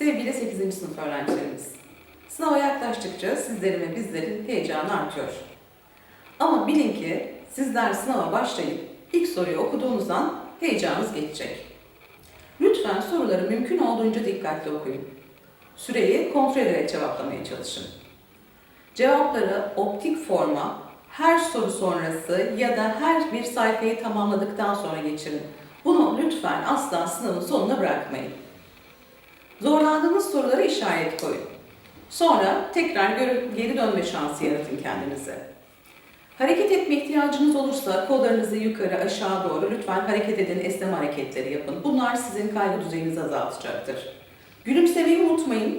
Sevgili 8. sınıf öğrencilerimiz, sınava yaklaştıkça sizlerin ve bizlerin heyecanı artıyor. Ama bilin ki sizler sınava başlayıp ilk soruyu okuduğunuz an heyecanınız geçecek. Lütfen soruları mümkün olduğunca dikkatli okuyun. Süreyi kontrol ederek cevaplamaya çalışın. Cevapları optik forma her soru sonrası ya da her bir sayfayı tamamladıktan sonra geçirin. Bunu lütfen asla sınavın sonuna bırakmayın. Zorlandığınız sorulara işaret koyun. Sonra tekrar geri- dönme şansı yaratın kendinize. Hareket etme ihtiyacınız olursa kollarınızı yukarı aşağı doğru lütfen hareket edin, esneme hareketleri yapın. Bunlar sizin kaygı düzeyinizi azaltacaktır. Gülümsemeyi unutmayın.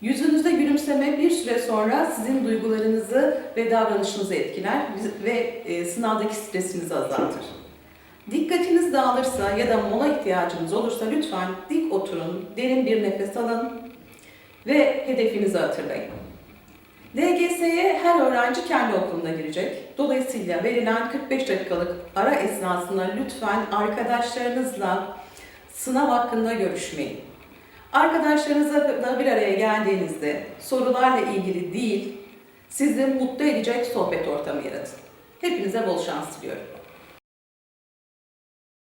Yüzünüzde gülümseme bir süre sonra sizin duygularınızı ve davranışınızı etkiler ve e, sınavdaki stresinizi azaltır. Dağılırsa ya da mola ihtiyacınız olursa lütfen dik oturun, derin bir nefes alın ve hedefinizi hatırlayın. DGS'ye her öğrenci kendi okulunda girecek. Dolayısıyla verilen 45 dakikalık ara esnasında lütfen arkadaşlarınızla sınav hakkında görüşmeyin. Arkadaşlarınızla bir araya geldiğinizde sorularla ilgili değil, sizi mutlu edecek sohbet ortamı yaratın. Hepinize bol şans diliyorum.